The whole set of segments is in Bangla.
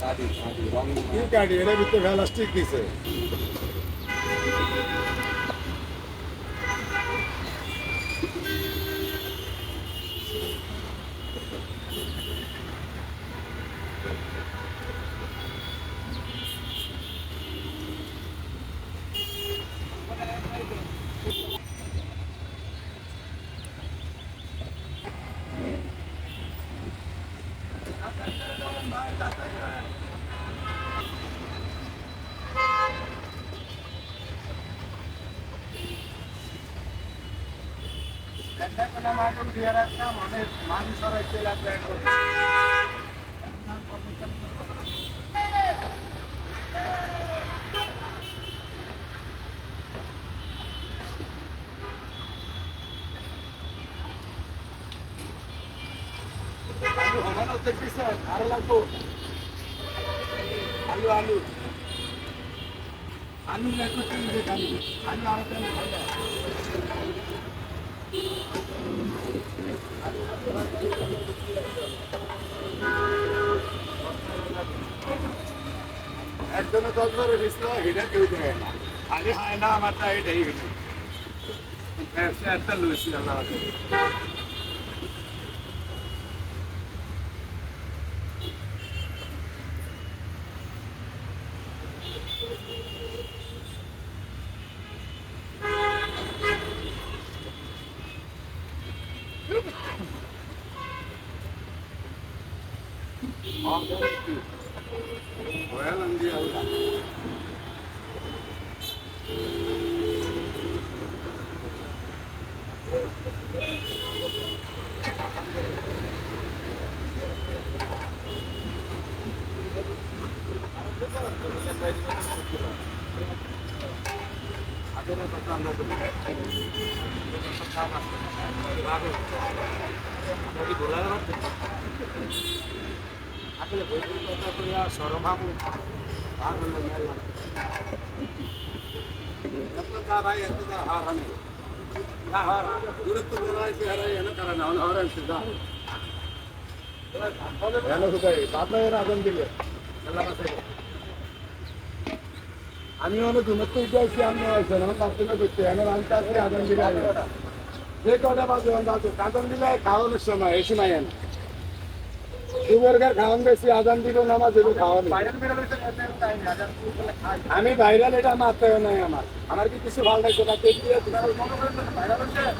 কাটি কাটি রং কি গাড়ি ভিতরে ভ্যালাস্টিক দিছে একটা কোনো মাটন দিয়ে রাখতাম অনেক মানুষ সরাইতে লাগবে আলু হমানো দেখতেছ আরও লাগবো আলু আলু আলু লাগবে আলু আলু আরও তেল একজনে দশ বারো দিছিল হিটা কেউ দেয় না। খালি হয় না আমারটা এটাই হিটা একটা লুইছি আল্লাহ Well, and the other. আসলে বইগুলো কথা কইয়া ভাগ হলো মেলা তারাই এত হার হানে না হার দূরত্ব বেলায় চেহারা এনে তারা না হলে হার আনছে যা এনে কোথায় বাদলা এর আগুন দিলে আমি অনেক উঠে আসছি আমি আসছেন আমার বাচ্চাটা করতে আমার আমি তাকে আগুন দিলে যে কটা বাজে আদান দিলে খাওয়ানোর সময়, এই সময় এনে খাওয়ান বেশি দিব খাওয়ান। আমি ভাইরাল এটা মাত্রায় নাই আমার। আমার কি কিছু ভালো লাগছে না?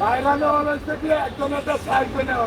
ভাইরাল হচ্ছে কি একজনের নেওয়া